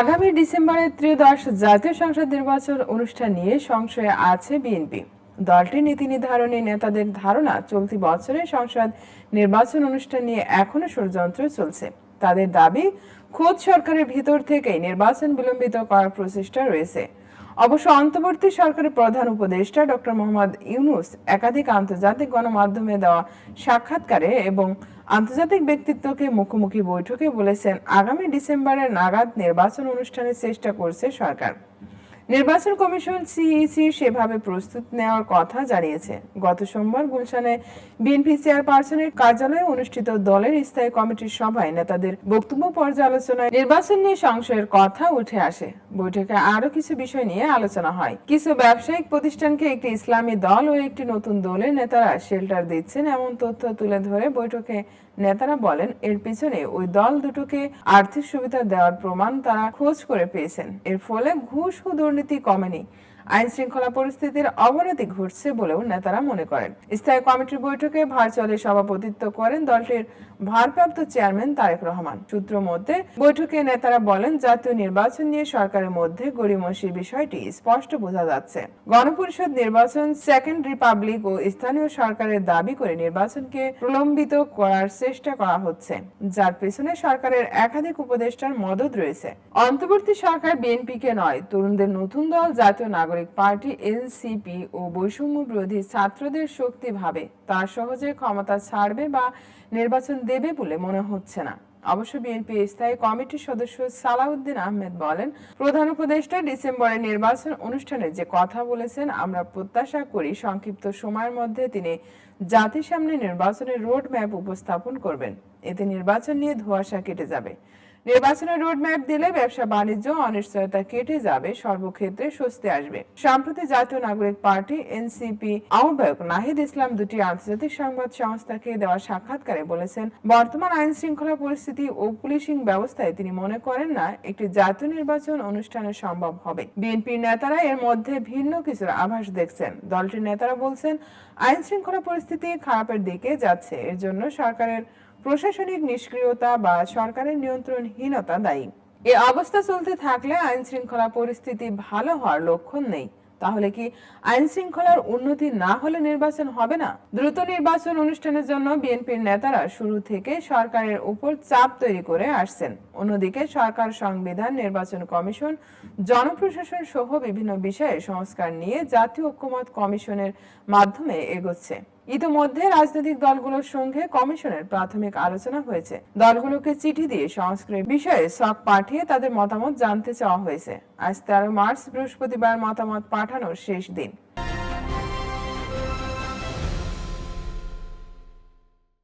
আগামী ডিসেম্বরের ত্রয়োদশ জাতীয় সংসদ নির্বাচন অনুষ্ঠান নিয়ে সংশয়ে আছে বিএনপি। দলটির নীতি নির্ধারণী নেতাদের ধারণা, চলতি বছরের সংসদ নির্বাচন অনুষ্ঠান নিয়ে এখনও ষড়যন্ত্র চলছে। তাদের দাবি, খোদ সরকারের ভিতর থেকেই নির্বাচন বিলম্বিত করার প্রচেষ্টা রয়েছে। অবশ্য অন্তর্বর্তী সরকারের প্রধান উপদেষ্টা ডক্টর মোহাম্মদ ইউনুস একাধিক আন্তর্জাতিক গণমাধ্যমে দেওয়া সাক্ষাৎকারে এবং আন্তর্জাতিক ব্যক্তিত্বকে মুখোমুখি বৈঠকে বলেছেন আগামী ডিসেম্বরে নাগাদ নির্বাচন অনুষ্ঠানের চেষ্টা করছে সরকার। নির্বাচন কমিশন সিইসি সেভাবে প্রস্তুত নেওয়ার কথা জানিয়েছে। গত সোমবার গুলশানে বিএনপি চেয়ারপারসনের কার্যালয়ে অনুষ্ঠিত দলের স্থায়ী কমিটির সভায় নেতাদের বক্তব্য পর্যালোচনায় নির্বাচন নিয়ে সংশয়ের কথা উঠে আসে। বৈঠকে আরও কিছু বিষয় নিয়ে আলোচনা হয়। কিছু ব্যবসায়িক প্রতিষ্ঠানকে একটি ইসলামী দল ও একটি নতুন দলের নেতারা শেল্টার দিচ্ছেন এমন তথ্য তুলে ধরে বৈঠকে নেতারা বলেন, এর পিছনে ওই দল দুটোকে আর্থিক সুবিধা দেওয়ার প্রমাণ তারা খোঁজ করে পেয়েছেন। এর ফলে ঘুষ ও দুর্নীতি কমেনি আইন শৃঙ্খলা পরিস্থিতির অবনতি ঘটছে বলেও নেতারা মনে করেন। স্থায়ী কমিটির বৈঠকে ভার্চুয়ালি সভাপতিত্ব করেন দলটির ভারপ্রাপ্ত চেয়ারম্যান তারেক রহমান। সূত্র মধ্যে, বৈঠকে নেতারা বলেন, জাতীয় নির্বাচন নিয়ে সরকারের মধ্যে গড়িমসির বিষয়টি স্পষ্ট বোঝা যাচ্ছে। গণপরিষদ নির্বাচন সেকেন্ড রিপাবলিক ও স্থানীয় সরকারের দাবি করে নির্বাচনকে প্রলম্বিত করার চেষ্টা করা হচ্ছে। যার পেছনে সরকারের একাধিক উপদেষ্টার মদত রয়েছে। অন্তর্বর্তী সরকার বিএনপিকে নয়, তরুণদের নতুন দল জাতীয় নাগরিক পার্টি এনসিপি ও বৈষম্য বিরোধী ছাত্রদের শক্তি ভাবে, তার সহজে ক্ষমতা ছাড়বে বা নির্বাচন দেবে বলে মনে হচ্ছে না। অবশ্য বিএনপি স্থায়ী কমিটির সদস্য সালাউদ্দিন আহমেদ বলেন, প্রধান উপদেষ্টা ডিসেম্বরে নির্বাচন অনুষ্ঠানে যে কথা বলেছেন, আমরা প্রত্যাশা করি সংক্ষিপ্ত সময়ের মধ্যে তিনি জাতির সামনে নির্বাচনের রোড ম্যাপ উপস্থাপন করবেন। এতে নির্বাচন নিয়ে ধোঁয়াশা কেটে যাবে। নির্বাচনের রোড ম্যাপ দিলে ব্যবসা বাণিজ্য অনিশ্চয়তা কেটে যাবে, সর্বক্ষেত্রে স্বস্তি আসবে। সম্প্রতি জাতীয় নাগরিক পার্টি, এনসিপি আহ্বায়ক নাহিদ ইসলাম দুটি আন্তর্জাতিক সংবাদ সংস্থাকে দেওয়া সাক্ষাৎকারে বলেছেন, বর্তমান আইন শৃঙ্খলা পরিস্থিতি ও পুলিশিং ব্যবস্থায় তিনি মনে করেন না একটি জাতীয় নির্বাচন অনুষ্ঠানে সম্ভব হবে। বিএনপির নেতারা এর মধ্যে ভিন্ন কিছুর আভাস দেখছেন। দলটির নেতারা বলছেন আইন শৃঙ্খলা পরিস্থিতি খারাপের দিকে যাচ্ছে, এর জন্য সরকারের প্রশাসনিক নিষ্ক্রিয়তা বা সরকারের নিয়ন্ত্রণহীনতা দায়ী। এ অবস্থা চলতে থাকলে আইন শৃঙ্খলা পরিস্থিতি ভালো হওয়ার লক্ষণ নেই। তাহলে কি আইন শৃঙ্খলার উন্নতি না হলে নির্বাচন হবে না? দ্রুত নির্বাচন অনুষ্ঠানের জন্য বিএনপির নেতারা শুরু থেকে সরকারের উপর চাপ তৈরি করে আসছেন। অন্যদিকে সরকার সংবিধান, নির্বাচন কমিশন, জনপ্রশাসন সহ বিভিন্ন বিষয়ে সংস্কার নিয়ে জাতীয় ঐক্যমত কমিশনের মাধ্যমে এগোচ্ছে। ইতিমধ্যে রাজনৈতিক দলগুলোর সঙ্গে কমিশনের প্রাথমিক আলোচনা হয়েছে। দলগুলোকে চিঠি দিয়ে সংস্কৃত বিষয়ে সব পাঠিয়ে তাদের মতামত জানতে চাওয়া হয়েছে। আজ তেরো মার্চ বৃহস্পতিবার মতামত পাঠানোর শেষ দিন।